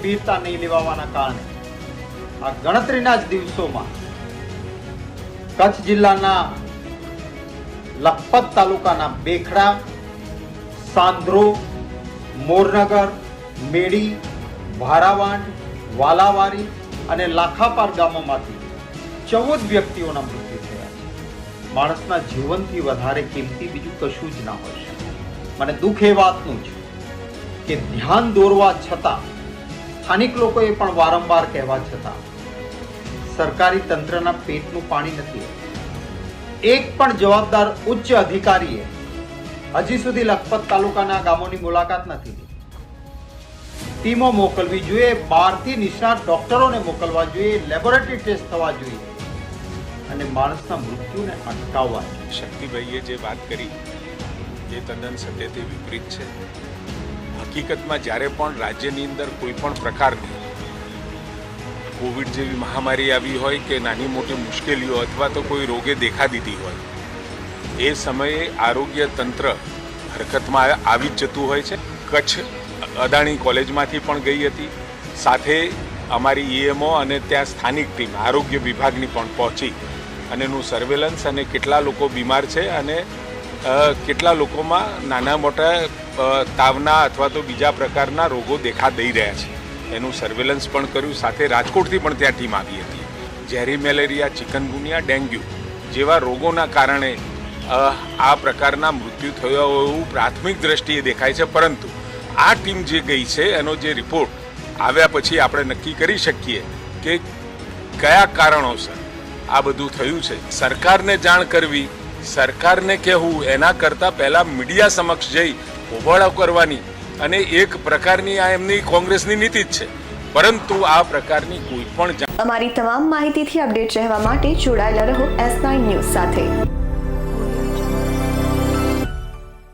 ગંભીરતા નહીં લેવાવાના કારણે આ ગણતરીના જ દિવસોમાં કચ્છ જિલ્લાના લખપત તાલુકાના બેખડા, સાંદ્રો, મોરનગર, મેડી, ભારાવાંડ વાલાવારી અને લાખાપાર ગામોમાંથી ચૌદ વ્યક્તિઓના મૃત્યુ થયા છે. માણસના જીવનથી વધારે કિંમતી બીજું કશું જ ના હોય મને દુઃખ એ વાતનું છે કે ધ્યાન દોરવા છતાં સ્થાનિક લોકોએ પણ વારંવાર કહેવા છતાં સરકારી તંત્રના પેટનું પાણી નથી. એક પણ જવાબદાર ઉચ્ચ અધિકારીએ હજી સુધી લખપત તાલુકાના ગામોની મુલાકાત નથી લીધી. ટીમો મોકલવી જોઈએ, બહારથી નિષ્ણાત ડોક્ટરોને મોકલવા જોઈએ, લેબોરેટરી ટેસ્ટ થવા જોઈએ અને માણસના મૃત્યુને અટકાવવા શક્તિભાઈએ જે વાત કરી, એ તદ્દન સત્યથી વિપરીત છે. હકીકતમાં જ્યારે પણ રાજ્યની અંદર કોઈ પણ પ્રકારની કોવિડ જેવી મહામારી આવી હોય કે નાની મોટી મુશ્કેલીઓ અથવા તો કોઈ રોગે દેખા દીધી હોય, એ સમયે આરોગ્ય તંત્ર હરકતમાં આવી જ જતું હોય છે. કચ્છ અદાણી કોલેજમાંથી પણ ગઈ હતી. સાથે અમારી ઈએમઓ અને ત્યાં સ્થાનિક ટીમ, આરોગ્ય વિભાગની પણ પહોંચી. અને એનું સર્વેલન્સ અને કેટલા લોકો બીમાર છે અને કેટલા લોકોમાં નાના મોટા તાવના અથવા તો બીજા પ્રકારના રોગો દેખા દઈ રહ્યા છે? એનું સર્વેલન્સ પણ કર્યું, સાથે રાજકોટથી પણ ત્યાં ટીમ આવી હતી. ઝેરી મેલેરિયા, ચિકનગુનિયા, ડેન્ગ્યુ જેવા રોગોના કારણે આ પ્રકારના મૃત્યુ થયો હોવું પ્રાથમિક દ્રષ્ટિએ દેખાય છે. પરંતુ આ ટીમ જે ગઈ છે, એનો જે રિપોર્ટ આવ્યા પછી આપણે નક્કી કરી શકીએ કે કયા કારણોસર આ બધું થયું છે. સરકારને જાણ કરવી સરકારને કહેવું, એના કરતાં પહેલાં મીડિયા સમક્ષ જઈ હોબાળો કરવાની અને એક પ્રકારની આ એમની કોંગ્રેસની નીતિ જ છે. પરંતુ આ પ્રકારની કોઈ પણ અમારી તમામ માહિતીથી અપડેટ રહેવા માટે જોડાયેલા રહો એસ નાઇન ન્યૂઝ સાથે.